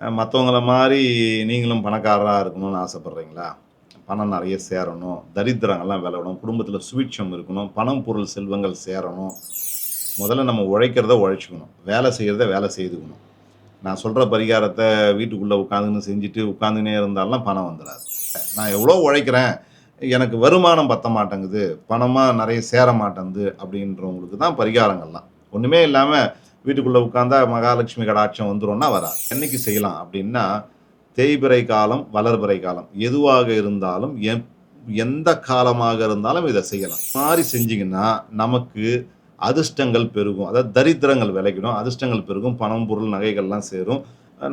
மற்றவங்கள மாதிரி நீங்களும் பணக்காரராக இருக்கணும்னு ஆசைப்பட்றீங்களா? பணம் நிறைய சேரணும். தரித்திரங்கள்லாம் விளையணும். குடும்பத்தில் சுவிட்சம் இருக்கணும். பணம் பொருள் செல்வங்கள் சேரணும். முதல்ல நம்ம உழைக்கிறத உழைச்சிக்கணும். வேலை செய்கிறத வேலை செய்துக்கணும். நான் சொல்கிற பரிகாரத்தை வீட்டுக்குள்ளே உட்காந்துன்னு செஞ்சுட்டு உட்காந்துனே இருந்தாலும் பணம் வந்துடாது நான் எவ்வளோ உழைக்கிறேன்? எனக்கு வருமானம் பத்த மாட்டேங்குது. பணமாக நிறைய சேர மாட்டேங்குது அப்படின்றவங்களுக்கு தான் பரிகாரங்கள்லாம். ஒன்றுமே இல்லாமல் வீட்டுக்குள்ளே உட்காந்தா மகாலட்சுமி கடாட்சம் வந்துரும்னா வரா என்னைக்கு செய்யலாம் அப்படின்னா தேய்பிறை காலம் வளர்பிறை காலம். எதுவாக இருந்தாலும் எப் எந்த காலமாக இருந்தாலும் இதை செய்யலாம். மாதிரி செஞ்சீங்கன்னா நமக்கு அதிர்ஷ்டங்கள் பெருகும். அதாவது தரித்திரங்கள் விளைக்கணும் அதிர்ஷ்டங்கள் பெருகும். பணம் பொருள் நகைகள்லாம் சேரும்.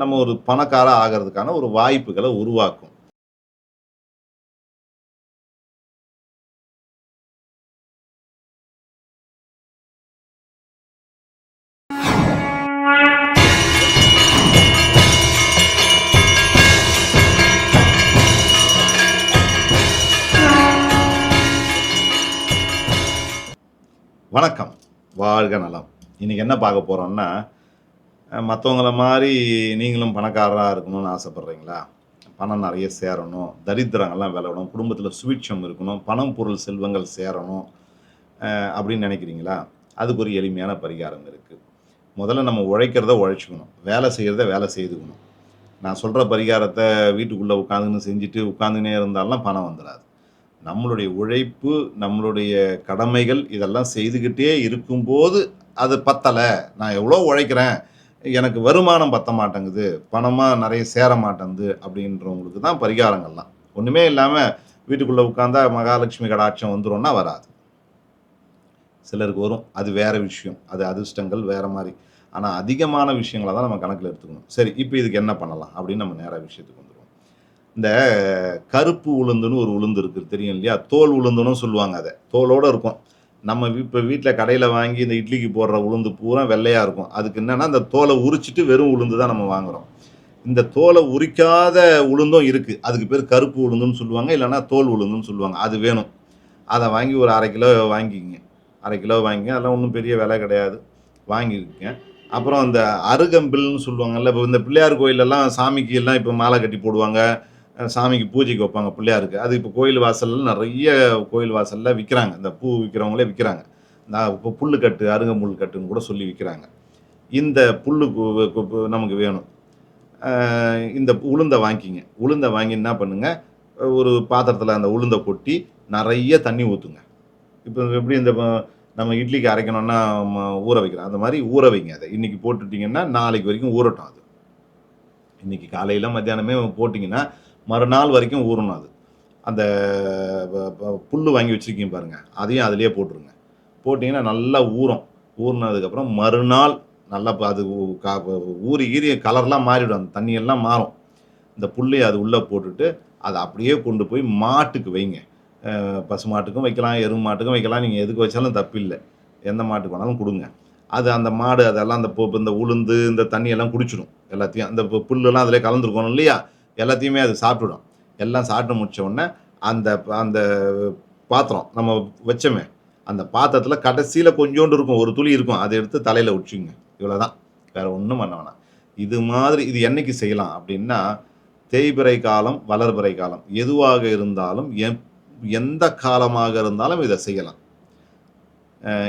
நம்ம ஒரு பணக்கார ஆகிறதுக்கான ஒரு வாய்ப்புகளை உருவாக்கும். வணக்கம். வாழ்க நலம். இன்றைக்கி என்ன பார்க்க போகிறோம்னா மற்றவங்கள மாதிரி நீங்களும் பணக்காரராக இருக்கணும்னு ஆசைப்பட்றீங்களா? பணம் நிறைய சேரணும். தரித்திரங்கள்லாம் விளையாடணும் குடும்பத்தில் சுவிட்சம் இருக்கணும். பணம் பொருள் செல்வங்கள் சேரணும். அப்படின்னு நினைக்கிறீங்களா? அதுக்கு ஒரு எளிமையான பரிகாரம் இருக்குது முதல்ல நம்ம உழைக்கிறத உழைச்சிக்கணும். வேலை செய்கிறத வேலை செய்துக்கணும். நான் சொல்கிற பரிகாரத்தை வீட்டுக்குள்ளே உட்காந்துன்னு செஞ்சுட்டு உட்காந்துனே இருந்தாலும் பணம் வந்துடாது நம்மளுடைய உழைப்பு நம்மளுடைய கடமைகள் இதெல்லாம் செய்துக்கிட்டே இருக்கும்போது அது பத்தலை. நான் எவ்வளோ உழைக்கிறேன்? எனக்கு வருமானம் பத்த மாட்டேங்குது. பணமாக நிறைய சேர மாட்டேங்குது அப்படின்றவங்களுக்கு தான் பரிகாரங்கள்லாம். ஒன்றுமே இல்லாமல் வீட்டுக்குள்ளே உட்காந்தா மகாலட்சுமி கடாட்சம் வந்துரும்னா வராது. சிலருக்கு வரும். அது வேற விஷயம். அது அதிர்ஷ்டங்கள் வேறு மாதிரி. ஆனால் அதிகமான விஷயங்களை தான் நம்ம கணக்கில் எடுத்துக்கணும். சரி இப்போ இதுக்கு என்ன பண்ணலாம் அப்படின்னு நம்ம நேராக விஷயத்துக்கு வந்துடும் இந்த கருப்பு உளுந்துன்னு ஒரு உளுந்து இருக்குது தெரியும் இல்லையா? தோல் உளுந்துன்னு சொல்லுவாங்க அதை. தோலோடு இருக்கும். நம்ம இப்போ வீட்டில் கடையில் வாங்கி இந்த இட்லிக்கு போடுற உளுந்து பூரா வெள்ளையாக இருக்கும். அதுக்கு என்னென்னா அந்த தோலை உரிச்சிட்டு வெறும் உளுந்து தான் நம்ம வாங்குறோம். இந்த தோலை உரிக்காத உளுந்தும் இருக்குது அதுக்கு பேர் கருப்பு உளுந்துன்னு சொல்லுவாங்க. இல்லைன்னா தோல் உளுந்துன்னு சொல்லுவாங்க. அது வேணும். அதை வாங்கி ஒரு அரை கிலோ வாங்கிக்கிங்க அரை கிலோ வாங்கிங்க. அதெல்லாம் ஒன்றும் பெரிய விலை கிடையாது. வாங்கியிருக்கேன் அப்புறம் அந்த அருகம்பில்னு சொல்லுவாங்கல்ல இப்போ இந்த பிள்ளையார் கோயிலெல்லாம் சாமிக்கு எல்லாம் இப்போ மாலை கட்டி போடுவாங்க. சாமிக்கு பூஜைக்கு வைப்பாங்க பிள்ளையாருக்கு. அது இப்போ கோயில் வாசலில் நிறைய கோயில் வாசலில் விற்கிறாங்க இந்த பூ விற்கிறவங்களே விற்கிறாங்க நான் இப்போ புல்லு கட்டு அருகம்புல் கட்டுன்னு கூட சொல்லி விற்கிறாங்க இந்த புல்லு நமக்கு வேணும். இந்த உளுந்தை வாங்கிக்கிங்க உளுந்தை வாங்கி என்ன பண்ணுங்கள் ஒரு பாத்திரத்தில் அந்த உளுந்தை கொட்டி நிறைய தண்ணி ஊற்றுங்க இப்போ எப்படி இந்த நம்ம இட்லிக்கு அரைக்கணும்னா ஊற வைக்கிறோம். அந்த மாதிரி ஊற வைங்க அதை. இன்றைக்கி போட்டுட்டிங்கன்னா நாளைக்கு வரைக்கும் ஊறட்டும் அது. இன்னைக்கு காலையில் மத்தியானமே போட்டிங்கன்னா மறுநாள் வரைக்கும் ஊறணும் அது. அந்த புல் புல்லு வாங்கி வச்சுருக்கீங்க பாருங்கள் அதையும் அதிலே போட்டுருங்க. போட்டிங்கன்னா நல்லா ஊறும். ஊறினதுக்கப்புறம் மறுநாள் நல்லா அது கா- ஊறி ஈரி கலர்லாம் மாறிவிடும் அந்த தண்ணியெல்லாம் மாறும். இந்த புல்லை அது உள்ளே போட்டுட்டு அதை அப்படியே கொண்டு போய் மாட்டுக்கு வைங்க. பசு மாட்டுக்கும் வைக்கலாம் எரு மாட்டுக்கும் வைக்கலாம். நீங்கள் எதுக்கு வச்சாலும் தப்பில்லை. எந்த மாட்டுக்கு வேணாலும் கொடுங்க. அது அந்த மாடு அதெல்லாம் அந்த இந்த உளுந்து இந்த தண்ணியெல்லாம் குடிச்சிடும். எல்லாத்தையும் அந்த புல்லெல்லாம் அதில் கலந்துருக்கணும் இல்லையா? எல்லாத்தையுமே அது சாப்பிட்டுடும். எல்லாம் சாப்பிட்டு முடிச்ச உடனே அந்த அந்த பாத்திரம் நம்ம வச்சோமே அந்த பாத்திரத்தில் கடைசியில் கொஞ்சோண்டு இருக்கும் ஒரு துளி இருக்கும் அதை எடுத்து தலையில் உச்சிங்க இவ்வளோதான் வேறு ஒன்றும் பண்ண வேணாம். இது மாதிரி இது என்னைக்கு செய்யலாம் அப்படின்னா தேய்பிறை காலம் வளர்பிறை காலம். எதுவாக இருந்தாலும் எப் எந்த காலமாக இருந்தாலும் இதை செய்யலாம்.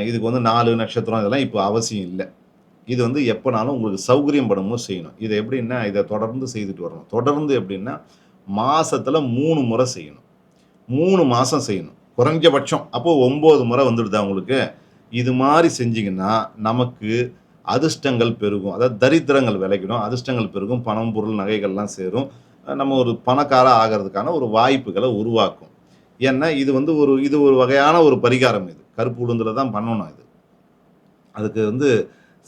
இதுக்கு வந்து நாலு நட்சத்திரம் இதெல்லாம் இப்போ அவசியம் இல்லை. இது வந்து எப்போனாலும் உங்களுக்கு சௌகரியம் படமோ செய்யணும். இது எப்படின்னா இதை தொடர்ந்து செய்துட்டு வரணும். தொடர்ந்து எப்படின்னா மாதத்தில் மூணு முறை செய்யணும். மூணு மாதம் செய்யணும். குறைஞ்சபட்சம். அப்போது ஒம்பது முறை வந்துடுதா உங்களுக்கு? இது மாதிரி செஞ்சீங்கன்னா நமக்கு அதிர்ஷ்டங்கள் பெருகும். அதாவது தரித்திரங்கள் விளைக்கணும் அதிர்ஷ்டங்கள் பெருகும். பணம் பொருள் நகைகள்லாம் சேரும். நம்ம ஒரு பணக்கார ஆகிறதுக்கான ஒரு வாய்ப்புகளை உருவாக்கும். ஏன்னா இது வந்து ஒரு இது ஒரு வகையான ஒரு பரிகாரம் இது. கருப்பு உளுந்தில் தான் பண்ணணும் இது. அதுக்கு வந்து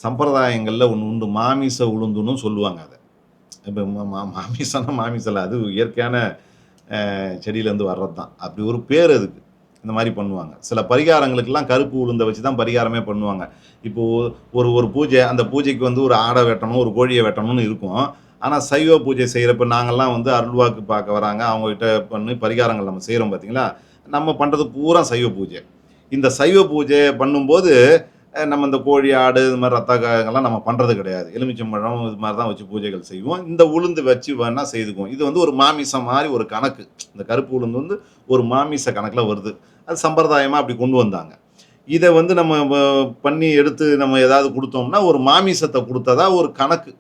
சம்பிரதாயங்களில் ஒன்று உண்டு. மாமிச உளுந்துன்னு சொல்லுவாங்க அதை. இப்போ மாமிசம்னா மாமிசம் அது இயற்கையான செடியிலேருந்து வர்றது தான் அப்படி ஒரு பேர் அதுக்கு. இந்த மாதிரி பண்ணுவாங்க. சில பரிகாரங்களுக்கெல்லாம் கருப்பு உளுந்தை வச்சு தான் பரிகாரமே பண்ணுவாங்க. இப்போது ஒரு ஒரு பூஜை அந்த பூஜைக்கு வந்து ஒரு ஆடை வெட்டணும் ஒரு கோழியை வெட்டணும்னு இருக்கும். ஆனால் சைவ பூஜை செய்கிறப்ப நாங்கள்லாம் வந்து அருள்வாக்கு பார்க்க வராங்க. அவங்ககிட்ட பண்ணி பரிகாரங்கள் நம்ம செய்கிறோம் பார்த்தீங்களா நம்ம பண்ணுறது பூரா சைவ பூஜை. இந்த சைவ பூஜை பண்ணும்போது நம்ம இந்த கோழி ஆடு இது மாதிரி ரத்த காயங்கள்லாம் நம்ம பண்ணுறது கிடையாது. எலுமிச்சம்பழம் இது மாதிரி தான் வச்சு பூஜைகள் செய்வோம். இந்த உளுந்து வச்சு வேணால் செய்துக்குவோம். இது வந்து ஒரு மாமிசம் மாதிரி ஒரு கணக்கு. இந்த கருப்பு உளுந்து வந்து ஒரு மாமிச கணக்கில் வருது. அது சம்பிரதாயமாக அப்படி கொண்டு வந்தாங்க. இதை வந்து நம்ம பண்ணி எடுத்து நம்ம ஏதாவது கொடுத்தோம்னா ஒரு மாமிசத்தை கொடுத்ததா ஒரு கணக்கு.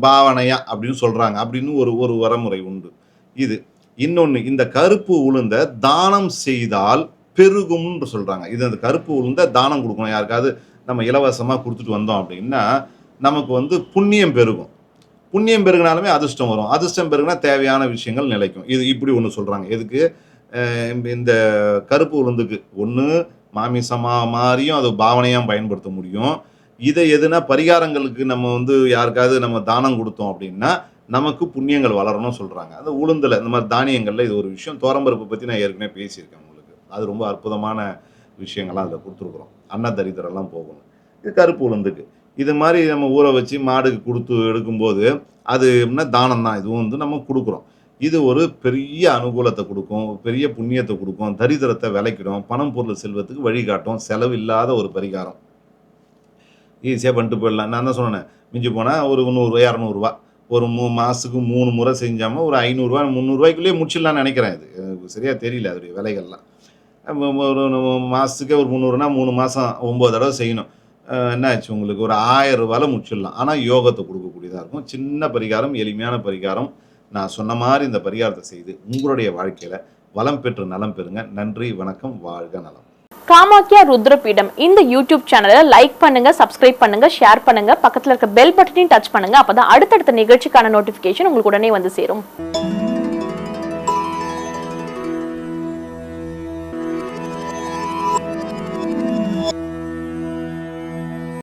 பாவனையா அப்படின்னு சொல்கிறாங்க அப்படின்னு ஒரு ஒரு வரமுறை உண்டு. இது. இன்னொன்று இந்த கருப்பு உளுந்த தானம் செய்தால் பெருகும்னு சொல்கிறாங்க இது அந்த கருப்பு உளுந்த தானம் கொடுக்கணும். யாருக்காவது நம்ம இலவசமாக கொடுத்துட்டு வந்தோம் அப்படின்னா நமக்கு வந்து புண்ணியம் பெருகும். புண்ணியம் பெருகினாலுமே அதிர்ஷ்டம் வரும். அதிர்ஷ்டம் பெருகுனா தேவையான விஷயங்கள் நிலைக்கும். இது இப்படி ஒன்று சொல்கிறாங்க எதுக்கு? இந்த கருப்பு உளுந்துக்கு ஒன்று மாமிசமாக மாறியும் அது பாவனையாக பயன்படுத்த முடியும். இதை எதுனா பரிகாரங்களுக்கு நம்ம வந்து யாருக்காவது நம்ம தானம் கொடுத்தோம் அப்படின்னா நமக்கு புண்ணியங்கள் வளரணும்னு சொல்கிறாங்க அந்த உளுந்தில் இந்த மாதிரி தானியங்களில் இது ஒரு விஷயம். தோரம்பருப்பு பற்றி நான் ஏற்கனவே பேசியிருக்கேன் உங்களுக்கு. அது ரொம்ப அற்புதமான விஷயங்கள்லாம் அதில் கொடுத்துருக்குறோம். அன்னதரித்திரம்லாம் போகணும். இது கருப்பு உளுந்துக்கு. இது மாதிரி நம்ம ஊற வச்சு மாடுக்கு கொடுத்து எடுக்கும்போது அது என்ன தானம் தான் இதுவும் வந்து நம்ம கொடுக்குறோம். இது ஒரு பெரிய அனுகூலத்தை கொடுக்கும் பெரிய புண்ணியத்தை கொடுக்கும் தரித்திரத்தை விளைக்கிடும் பணம் பொருள் செல்வத்துக்கு வழிகாட்டும் செலவு இல்லாத ஒரு பரிகாரம். ஈஸியாக பண்ணிட்டு போயிடலாம். நான் தான் சொன்னேன் மிஞ்சி போனால் ஒரு நூறுரூவா இரநூறுவா. ஒரு மூ மாதத்துக்கு மூணு முறை செஞ்சாமல் ஒரு ஐநூறுரூவா முந்நூறுரூவாய்க்குள்ளேயே முடிச்சிடலாம்னு நினைக்கிறேன். இது எனக்கு சரியாக தெரியல அதோடைய விலைகள்லாம். ஒரு மாதத்துக்கே ஒரு முந்நூறுனா மூணு மாதம் ஒம்பது தடவை செய்யணும். என்ன ஆச்சு உங்களுக்கு? ஒரு ஆயிரம் ரூபாயில் முடிச்சிடலாம். ஆனால் யோகத்தை கொடுக்கக்கூடியதாக இருக்கும். சின்ன பரிகாரம் எளிமையான பரிகாரம். நான் சொன்ன மாதிரி இந்த பரிகாரத்தை செய்து உங்களுடைய வாழ்க்கையில் வளம் பெற்று நலம் பெறுங்க. நன்றி வணக்கம் வாழ்க நலம். காமாக்கியா ருத்ரபீடம். இந்த யூடியூப் சேனலை லைக் பண்ணுங்க சப்ஸ்கிரைப் பண்ணுங்க ஷேர் பண்ணுங்க. பக்கத்தில் இருக்க பெல் பட்டனையும் டச் பண்ணுங்க. அப்பதான் அடுத்தடுத்த நிகழ்ச்சிக்கான நோட்டிபிகேஷன் உங்களுக்கு உடனே வந்து சேரும்.